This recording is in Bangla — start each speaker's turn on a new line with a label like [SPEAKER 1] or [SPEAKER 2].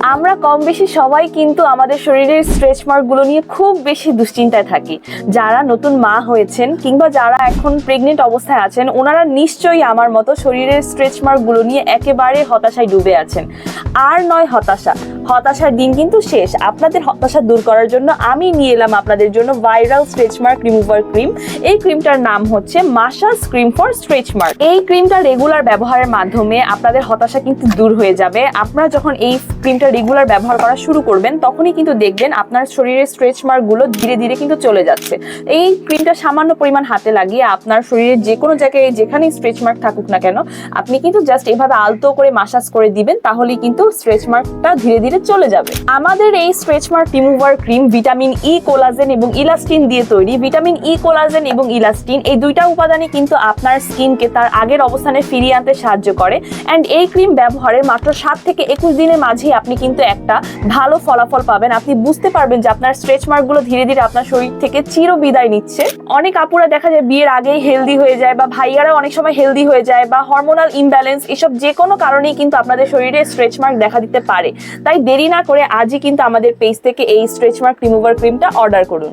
[SPEAKER 1] আমরা কম বেশি সবাই কিন্তু আমাদের শরীরের স্ট্রেচ মার্কগুলো নিয়ে খুব বেশি দুশ্চিন্তায় থাকি। যারা নতুন মা হয়েছেন কিংবা যারা এখন প্রেগনেন্ট অবস্থায় আছেন, ওনারা নিশ্চয়ই আমার মতো শরীরের স্ট্রেচ মার্কগুলো নিয়ে একেবারে হতাশায় ডুবে আছেন। আর নয় হতাশা। হতাশার দিন কিন্তু শেষ। আপনাদের হতাশা দূর করার জন্য আমি নিয়ে এলাম আপনাদের জন্য viral stretch mark remover cream এই ক্রিমটার নাম হচ্ছে massage cream for stretch mark এই ক্রিমটা রেগুলার ব্যবহারের মাধ্যমে আপনাদের হতাশা কিন্তু দূর হয়ে যাবে। আপনারা যখন এই ক্রিমটা রেগুলার ব্যবহার করা শুরু করবেন, তখনই কিন্তু দেখবেন আপনার শরীরের স্ট্রেচ মার্কগুলো ধীরে ধীরে কিন্তু চলে যাচ্ছে। এই ক্রিমটা সামান্য পরিমাণ হাতে লাগিয়ে আপনার শরীরের যে কোনো জায়গায় যেখানেই স্ট্রেচ মার্ক থাকুক না কেন, আপনি কিন্তু জাস্ট এভাবে আলতো করে মাসাজ করে দিবেন, তাহলেই কিন্তু স্ট্রেচ মার্কটা ধীরে ধীরে চলে যাবে। আমাদের এই stretch mark remover cream vitamin E collagen এবং ইলাস্টিন দিয়ে তৈরি। ভিটামিন ই কোলাজেন এবং ইলাস্টিন এই দুইটা উপাদানই কিন্তু আপনার স্কিনকে তার আগের অবস্থানে ফিরিয়ে আনতে সাহায্য করে। অ্যান্ড এই ক্রিম ব্যবহারের মাত্র সাত থেকে একুশ দিনের মাঝেই আপনি কিন্তু একটা ভালো ফলাফল পাবেন। আপনি বুঝতে পারবেন যে আপনার স্ট্রেচ মার্কগুলো ধীরে ধীরে আপনার শরীর থেকে চির বিদায় নিচ্ছে। অনেক আপুরা দেখা যায় বিয়ের আগেই হেলদি হয়ে যায় বা ভাইয়ারা অনেক সময় হেলদি হয়ে যায় বা হরমোনাল ইমব্যালেন্স এসব যে কোনো কারণেই কিন্তু আপনাদের শরীরে স্ট্রেচ মার্ক দেখা দিতে পারে। তাই দেরি না করে আজই কিন্তু আমাদের পেজ থেকে এই স্ট্রেচ মার্ক রিমুভার ক্রিমটা অর্ডার করুন।